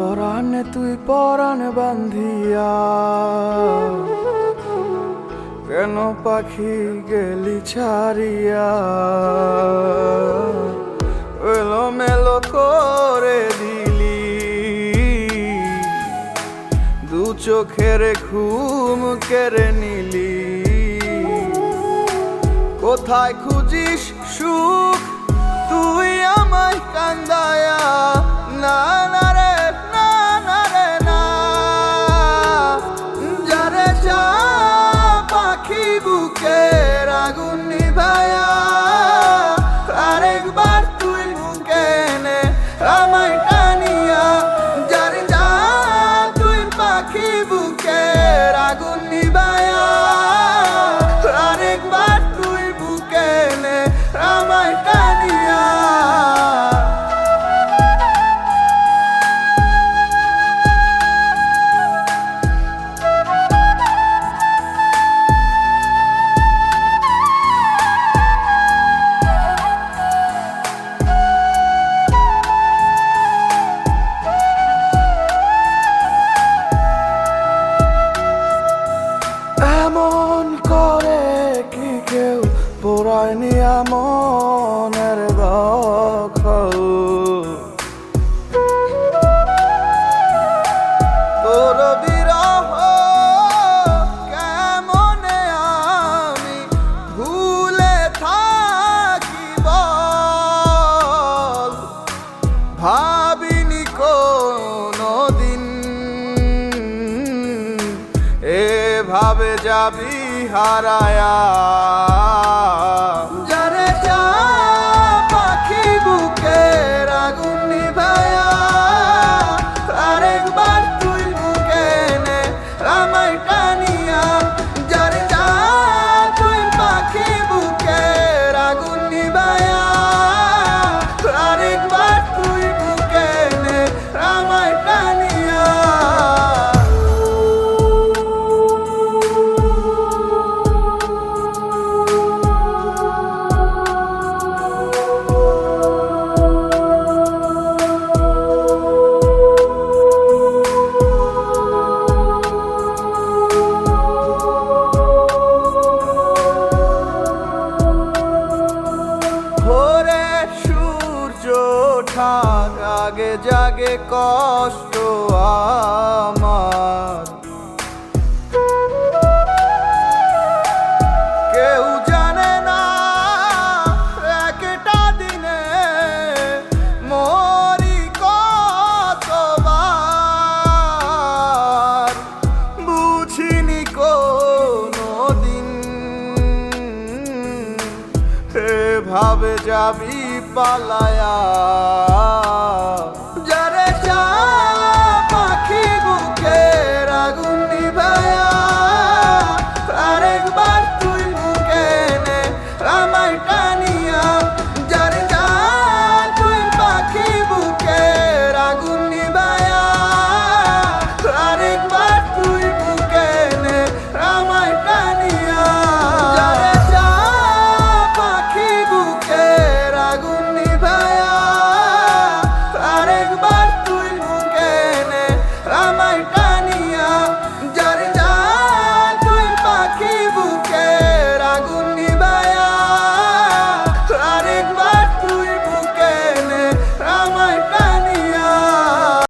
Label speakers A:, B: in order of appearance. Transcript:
A: পরাণে, তুই পরাণ বান্ধিয়া। কেন পাখি গেলি ছাড়িয়া? এলো মেলো করে দিলি। দু চোখের ঘুম কেড়ে নিলি। কোথায় খুঁজিস সুর কেউ পোড়ায়নি মনের দখল ভুলে কোনো দিন এভাবে যাবি হারায়া। জাগে কষ্ট আমার। কেউ জানে না একটা দিনে মরি কতবার। বুঝিনি কোনো এভাবে যাবি পালায়া।